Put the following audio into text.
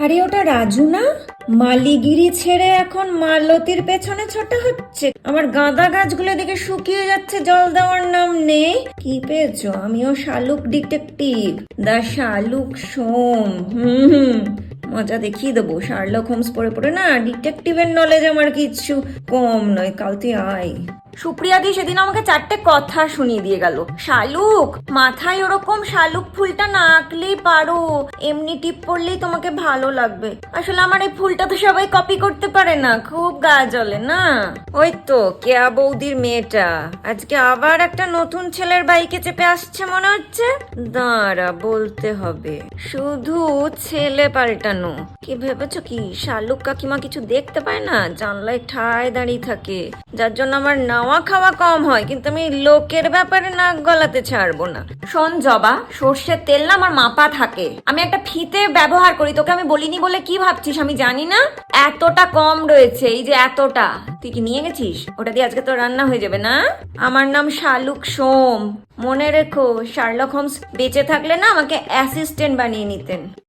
আরে ওটা রাজু না? মালিগিরি ছেড়ে এখন মালতীর পেছনে ছোটা হচ্ছে। আমার গাঁদা গাছগুলো দেখে শুকিয়ে যাচ্ছে, জল দেওয়ার নাম নেই। কি পেয়েছ? আমিও শালুক ডিটেকটিভ। দা শালুক সোম। হুম মজা দেখিয়ে দেবো। শার্লক হোমস পড়ে পড়ে না? ডিটেকটিভের নলেজ আমার কিচ্ছু কম নয়। কাল তুই আয়। সুপ্রিয়াদি সেদিন আমাকে চারটে কথা শুনিয়ে দিয়ে গেল। শালুক, মাথায় ওরকম শালুক ফুলটা না আঁকলেই পারো। এমনি টিপ পড়লেই তোমাকে ভালো লাগবে। আসলে আমার এই ফুলটা তো সবাই কপি করতে পারে না, খুব গা জ্বলে, না? ওই তো, কেয়া বৌদির মেয়েটা। আজকে আবার একটা নতুন ছেলের বাইকে চেপে আসছে মনে হচ্ছে? দাঁড়া, বলতে হবে। শুধু ছেলে পাল্টানো। কি ভেবেছো কি? শালুক কাকিমা কিছু দেখতে পায় না? জানলায় ঠায় দাঁড়িয়ে থাকে। যার জন্য আমার নাওয়া খাওয়া কম হয়, কিন্তু আমি লোকের ব্যাপারে নাক গলাতে ছাড়বো না। শোন, জবা, সর্ষের তেল না আমার মাপা থাকে। আমি একটা ফিতে ব্যবহার করি, তোকে আমি বলিনি বলে কি ভাবছিস আমি জানি না? এতটা কম রয়েছে, এই যে এতটা। তুই কি নিয়ে গেছিস? ওটা দিয়ে আজকে তো রান্না হয়ে যাবে না? আমার নাম শালুক সোম। মনে রেখো, শার্লক হোমস বেঁচে থাকলে না আমাকে অ্যাসিস্ট্যান্ট বানিয়ে নিতেন।